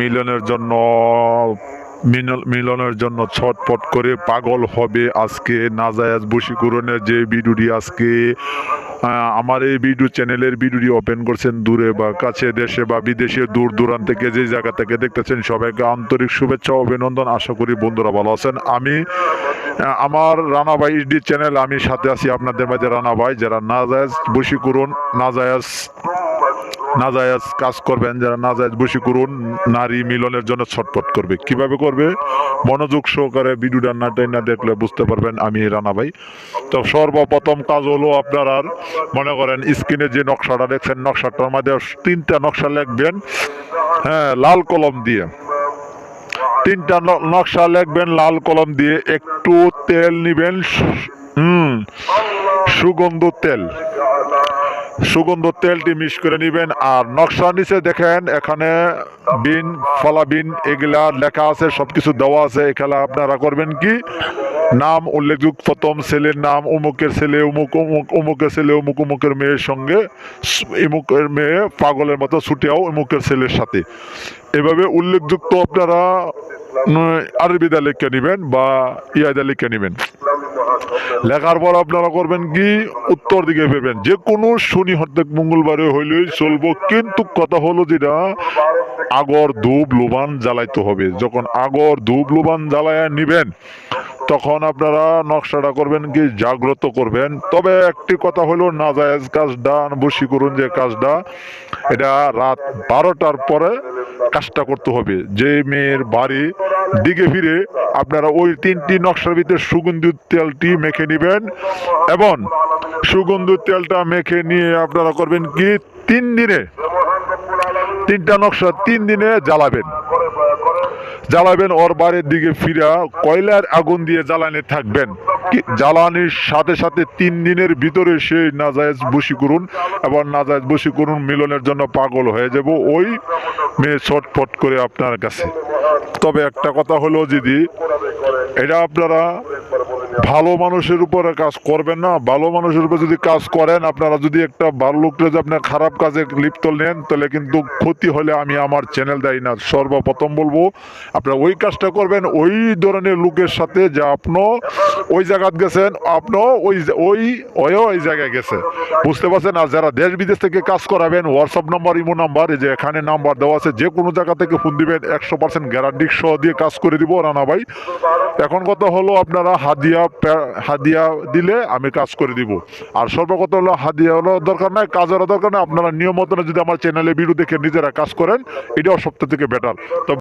মিলনের জন্য মিলনের জন্য ছটপট করে পাগল হবে আজকে নাজায়াজ বশীকরণের যে ভিডিওটি আজকে। আমার এই ভিডিও চ্যানেলের ভিডিওটি ওপেন করছেন দূরে বা কাছে দেশে বা বিদেশে, দূর দূরান্ত থেকে যে জায়গা থেকে দেখতেছেন সবাইকে আন্তরিক শুভেচ্ছা অভিনন্দন। আশা করি বন্ধুরা ভালো আছেন। আমি আমার রানা ভাই ইডি চ্যানেল, আমি সাথে আছি আপনাদের মাঝে রানা ভাই, যারা নাজায়াজ বশীকরণ, নাজায়াজ নাজায়াজ কাজ করবেন, যারা নাজায়াজ বসি করুন, নারী মিলনের জন্য ছটপট করবে। কীভাবে করবে? মনোযোগ সহকারে ভিডিওটা না না দেখলে বুঝতে পারবেন আমি, রানা ভাই। তো সর্বপ্রথম কাজ হলো আপনার আর, মনে করেন, স্ক্রিনে যে নকশাটা দেখছেন, নকশাটার মধ্যে তিনটা নকশা লিখবেন হ্যাঁ লাল কলম দিয়ে। তিনটা নকশা লিখবেন, লাল কলম দিয়ে একটু তেল নিবেন হুম, সুগন্ধ তেল। সুগন্ধ তেলটি মিক্স করে নেবেন আর নকশা নিচে দেখেন এখানে বিন, ফলা বিন, এগুলা লেখা আছে, সবকিছু দেওয়া আছে। এখানে আপনারা করবেন কি? নাম উল্লেখযোগ্য, প্রথম ছেলের নাম অমুকের ছেলে অমুক অমুক অমুকের ছেলে অমুক অমুকের মেয়ের সঙ্গে এমুকের মেয়ে পাগলের মতো ছুটেও অমুকের ছেলের সাথে। এভাবে উল্লেখযুক্ত আপনারা আরবিদা লিখে নেবেন বা ইয়াদা লিখে নেবেন। লেখার পর আপনারা করবেন কি? উত্তর দিকে ফেরবেন যে কোনো শনি হর্তেক মঙ্গলবারে হইলেই চলবো। কিন্তু কথা হলো যেটা, আগর ধূপ লোবান জ্বালাইতে হবে। যখন আগর ধূপ লোবান জ্বালায় নিবেন, তখন আপনারা নকশাটা করবেন কি? জাগ্রত করবেন। তবে একটি কথা হলো, নাজায়েজ কাজটা বসি করুন যে কাজটা, এটা রাত বারোটার পরে কাজটা করতে হবে। যে মেয়ের বাড়ি দিকে ফিরে আপনারা ওই তিনটি নকশার ভিতরে সুগন্ধি তেলটি মেখে নেবেন এবং সুগন্ধি তেলটা মেখে নিয়ে আপনারা করবেন কি? তিন দিনে তিনটা নকশা তিন দিনে জ্বালাবেন। জ্বালাবেন, ওর বাড়ির দিকে ফিরা, কয়লার আগুন দিয়ে জ্বালানি থাকবেন। জ্বালানির সাথে সাথে তিন দিনের ভিতরে সেই নাজায়েজ বসি করুন এবং নাজায়েজ বসি করুন মিলনের জন্য পাগল হয়ে যাব। ওই মেয়ে ছটফট করে আপনার কাছে। তবে একটা কথা হলো, দিদি, এটা আপনারা ভালো মানুষের উপরে কাজ করবেন না। ভালো মানুষের উপরে যদি কাজ করেন, আপনারা যদি একটা ভালো লোকটা যদি আপনার খারাপ কাজে লিপ্ত নেন, তাহলে কিন্তু ক্ষতি হলে আমি আমার চ্যানেল দেয় না। সর্বপ্রথম বলব, আপনারা ওই কাজটা করবেন, ওই ধরনের লোকের সাথে যে আপনি ওই জায়গাত গেছেন আপনি ওই ওই, ওইও ওই জায়গায় গেছে। বুঝতে পারছেন? আর যারা দেশ বিদেশ থেকে কাজ করাবেন হোয়াটসঅ্যাপ নাম্বার ইমো নাম্বার যে এখানে নাম্বার দেওয়া আছে, যে কোনো জায়গা থেকে ফোন দিবেন, একশো পার্সেন্ট গ্যারান্টি সহ দিয়ে কাজ করে দিব, রানা ভাই। এখন কথা হলো আপনারা হাদিয়া হাদিয়া দিলে আমি কাজ করে দিব। আর সর্বকথা হলো হাদিয়া হলো দরকার নাই কাজেরও দরকার নাই। আপনারা নিয়ম মতন যদি আমার চ্যানেলে ভিডিও দেখে নিজেরা কাজ করেন, এটাও সবথেকে থেকে বেটার তো